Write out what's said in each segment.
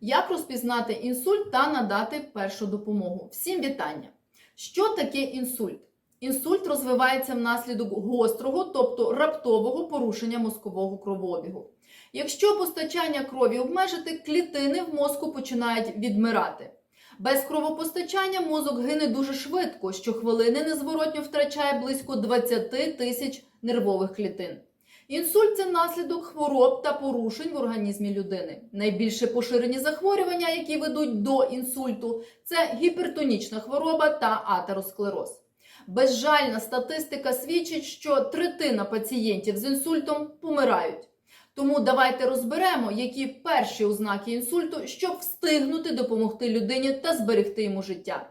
Як розпізнати інсульт та надати першу допомогу? Всім вітання! Що таке інсульт? Інсульт розвивається внаслідок гострого, тобто раптового порушення мозкового кровообігу. Якщо постачання крові обмежити, клітини в мозку починають відмирати. Без кровопостачання мозок гине дуже швидко, щохвилини незворотньо втрачає близько 20 тисяч нервових клітин. Інсульт це наслідок хвороб та порушень в організмі людини. Найбільше поширені захворювання, які ведуть до інсульту, це гіпертонічна хвороба та атеросклероз. Безжальна статистика свідчить, що третина пацієнтів з інсультом помирають. Тому давайте розберемо, які перші ознаки інсульту, щоб встигнути допомогти людині та зберегти йому життя.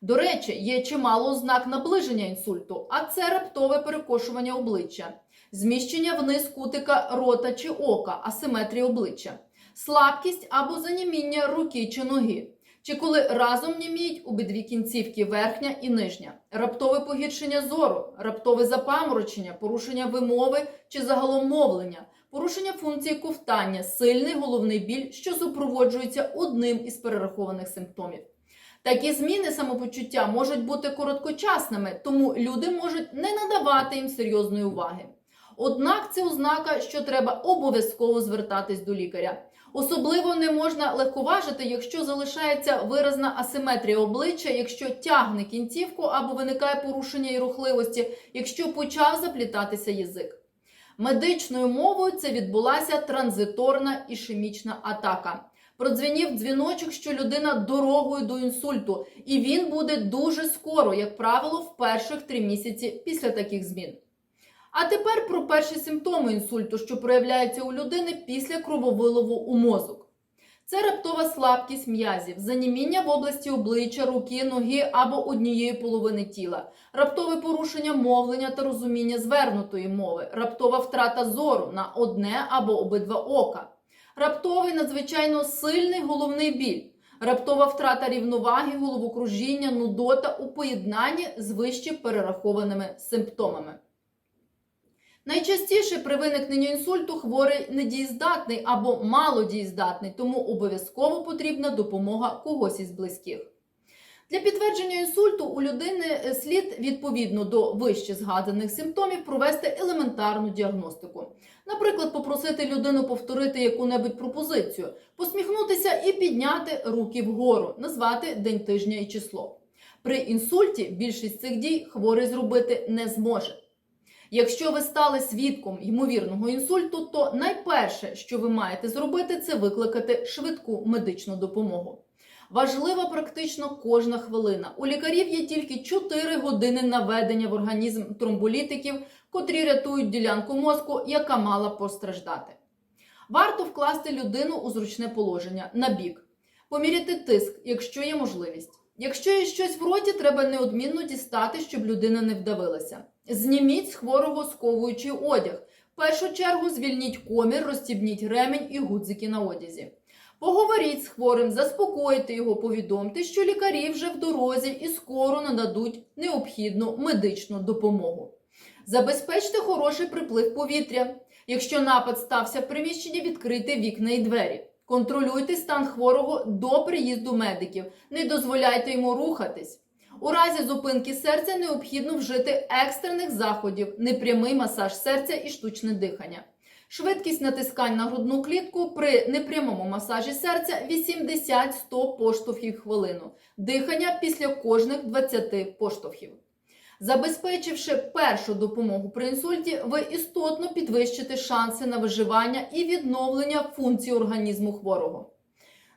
До речі, є чимало ознак наближення інсульту, а це раптове перекошування обличчя, зміщення вниз кутика рота чи ока, асиметрія обличчя, слабкість або заніміння руки чи ноги, чи коли разом німіють обидві кінцівки верхня і нижня, раптове погіршення зору, раптове запаморочення, порушення вимови чи загалом мовлення, порушення функції ковтання, сильний головний біль, що супроводжується одним із перерахованих симптомів. Такі зміни самопочуття можуть бути короткочасними, тому люди можуть не надавати їм серйозної уваги. Однак це ознака, що треба обов'язково звертатись до лікаря. Особливо не можна легковажити, якщо залишається виразна асиметрія обличчя, якщо тягне кінцівку або виникає порушення і рухливості, якщо почав заплітатися язик. Медичною мовою це відбулася транзиторна ішемічна атака. Продзвенів дзвіночок, що людина дорогою до інсульту, і він буде дуже скоро, як правило, в перших три місяці після таких змін. А тепер про перші симптоми інсульту, що проявляються у людини після крововилову у мозок. Це раптова слабкість м'язів, заніміння в області обличчя, руки, ноги або однієї половини тіла, раптове порушення мовлення та розуміння звернутої мови, раптова втрата зору на одне або обидва ока, раптовий надзвичайно сильний головний біль, раптова втрата рівноваги, головокружіння, нудота у поєднанні з вище перерахованими симптомами. Найчастіше при виникненні інсульту хворий недієздатний або малодієздатний, тому обов'язково потрібна допомога когось із близьких. Для підтвердження інсульту у людини слід відповідно до вище згаданих симптомів провести елементарну діагностику. Наприклад, попросити людину повторити яку-небудь пропозицію, посміхнутися і підняти руки вгору, назвати день тижня і число. При інсульті більшість цих дій хворий зробити не зможе. Якщо ви стали свідком ймовірного інсульту, то найперше, що ви маєте зробити, це викликати швидку медичну допомогу. Важлива практично кожна хвилина. У лікарів є тільки 4 години наведення в організм тромболітиків, котрі рятують ділянку мозку, яка мала постраждати. Варто вкласти людину у зручне положення на бік, поміряти тиск, якщо є можливість. Якщо є щось в роті, треба неодмінно дістати, щоб людина не вдавилася. Зніміть з хворого сковуючий одяг. В першу чергу звільніть комір, розстібніть ремень і гудзики на одязі. Поговоріть з хворим, заспокойте його, повідомте, що лікарі вже в дорозі і скоро нададуть необхідну медичну допомогу. Забезпечте хороший приплив повітря. Якщо напад стався в приміщенні, відкрийте вікна і двері. Контролюйте стан хворого до приїзду медиків. Не дозволяйте йому рухатись. У разі зупинки серця необхідно вжити екстрених заходів, непрямий масаж серця і штучне дихання. Швидкість натискань на грудну клітку при непрямому масажі серця 80-100 поштовхів хвилину. Дихання після кожних 20 поштовхів. Забезпечивши першу допомогу при інсульті, ви істотно підвищите шанси на виживання і відновлення функцій організму хворого.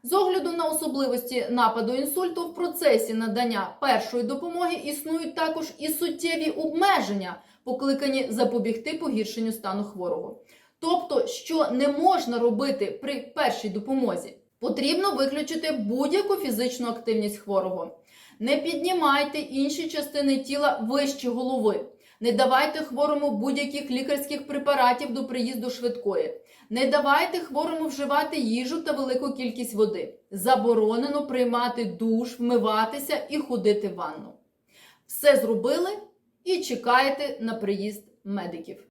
З огляду на особливості нападу інсульту в процесі надання першої допомоги існують також і суттєві обмеження, покликані запобігти погіршенню стану хворого. Тобто, що не можна робити при першій допомозі, потрібно виключити будь-яку фізичну активність хворого. Не піднімайте інші частини тіла вище голови. Не давайте хворому будь-яких лікарських препаратів до приїзду швидкої. Не давайте хворому вживати їжу та велику кількість води. Заборонено приймати душ, вмиватися і ходити в ванну. Все зробили і чекаєте на приїзд медиків.